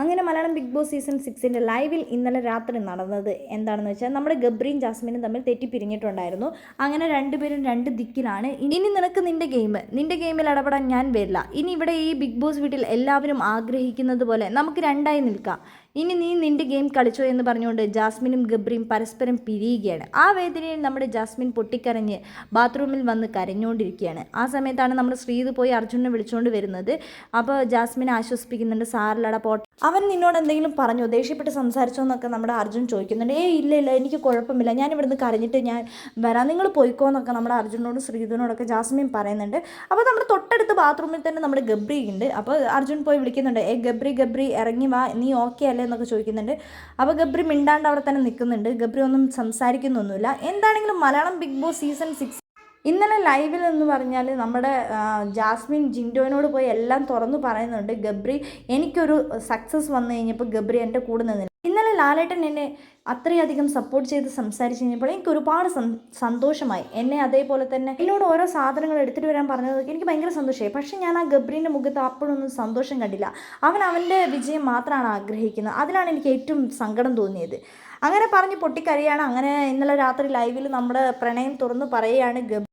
അങ്ങനെ Malayalam big boss season സിക്സിന്റെ ലൈവിൽ ഇന്നലെ രാത്രി നടന്നത് എന്താണെന്ന് വെച്ചാൽ നമ്മുടെ ഗബ്രിയും ജാസ്മിനും തമ്മിൽ തെറ്റിപ്പിരിഞ്ഞിട്ടുണ്ടായിരുന്നു അങ്ങനെ രണ്ടുപേരും രണ്ട് ദിക്കിലാണ്. ഇനി നിനക്ക് നിന്റെ ഗെയിം നിന്റെ ഗെയിമിൽ ഇടപെടാൻ ഞാൻ വരില്ല. ഇനി ഇവിടെ ഈ ബിഗ് ബോസ് വീട്ടിൽ എല്ലാവരും ആഗ്രഹിക്കുന്നത് പോലെ നമുക്ക് രണ്ടായി നിൽക്കാം. ഇനി നീ നിന്റെ ഗെയിം കളിച്ചോ എന്ന് പറഞ്ഞുകൊണ്ട് ജാസ്മിനും ഗബ്രിയും പരസ്പരം പിരിയുകയാണ്. ആ വേദനയിൽ നമ്മുടെ ജാസ്മിൻ പൊട്ടിക്കരഞ്ഞ് ബാത്റൂമിൽ വന്ന് കരഞ്ഞുകൊണ്ടിരിക്കുകയാണ്. ആ സമയത്താണ് നമ്മുടെ ശ്രീത് പോയി അർജുനെ വിളിച്ചുകൊണ്ട് വരുന്നത്. അപ്പോൾ ജാസ്മിനെ ആശ്വസിപ്പിക്കുന്നുണ്ട്. സാറിലട പോട്ടെ. അവൻ നിന്നോട് എന്തെങ്കിലും പറഞ്ഞു? ദേഷ്യപ്പെട്ട് സംസാരിച്ചോ എന്നൊക്കെ നമ്മുടെ അർജുൻ ചോദിക്കുന്നുണ്ട്. ഏയ് ഇല്ല ഇല്ല എനിക്ക് കുഴപ്പമില്ല. ഞാൻ ഇവിടുന്ന് കരഞ്ഞിട്ട് ഞാൻ വരാം. നിങ്ങൾ പോയിക്കോ എന്നൊക്കെ നമ്മുടെ അർജുനോടും ശ്രീധുനോടൊക്കെ ജാസ്മിൻ പറയുന്നുണ്ട്. അപ്പോൾ നമ്മുടെ തൊട്ടടുത്ത് ബാത്റൂമിൽ തന്നെ നമ്മുടെ ഗബ്രി ഉണ്ട് അപ്പോൾ അർജുൻ പോയി വിളിക്കുന്നുണ്ട്. ഏ ഗബ്രി ഗബ്രി ഇറങ്ങി വാ. നീ ഓക്കെ അല്ലേ? എന്നൊക്കെ ചോദിക്കുന്നുണ്ട്. അപ്പോൾ ഗബ്രി മിണ്ടാണ്ട് അവിടെ തന്നെ നിൽക്കുന്നുണ്ട്. ഗബ്രി ഒന്നും സംസാരിക്കുന്നൊന്നുമില്ല. എന്താണെങ്കിലും Malayalam big boss season six ഇന്നലെ ലൈവിൽ എന്ന് പറഞ്ഞാൽ നമ്മുടെ ജാസ്മിൻ ജിൻഡോനോട് പോയി എല്ലാം തുറന്നു പറയുന്നുണ്ട്. ഗബ്രി എനിക്കൊരു സക്സസ് വന്നു കഴിഞ്ഞപ്പോൾ ഗബ്രി എന്റെ കൂടെ നിന്നില്ല. ലാലേട്ടൻ എന്നെ അത്രയധികം സപ്പോർട്ട് ചെയ്ത് സംസാരിച്ച് കഴിഞ്ഞപ്പോൾ എനിക്ക് ഒരുപാട് സന്തോഷമായി. എന്നെ അതേപോലെ തന്നെ എന്നോട് ഓരോ സാധനങ്ങൾ എടുത്തിട്ട് വരാൻ പറഞ്ഞത് എനിക്ക് ഭയങ്കര സന്തോഷമായി. പക്ഷേ ഞാൻ ആ ഗബ്രീന്റെ മുഖത്ത് അപ്പോഴൊന്നും സന്തോഷം കണ്ടില്ല. അവൻ അവന്റെ വിജയം മാത്രമാണ് ആഗ്രഹിക്കുന്നത്. അതിലാണ് എനിക്ക് ഏറ്റവും സങ്കടം തോന്നിയത്. അങ്ങനെ പറഞ്ഞ് പൊട്ടിക്കരയാണ്. അങ്ങനെ ഇന്നലെ രാത്രി ലൈവിൽ നമ്മുടെ പ്രണയം തുറന്ന് പറയുകയാണ് ഗബ്രി.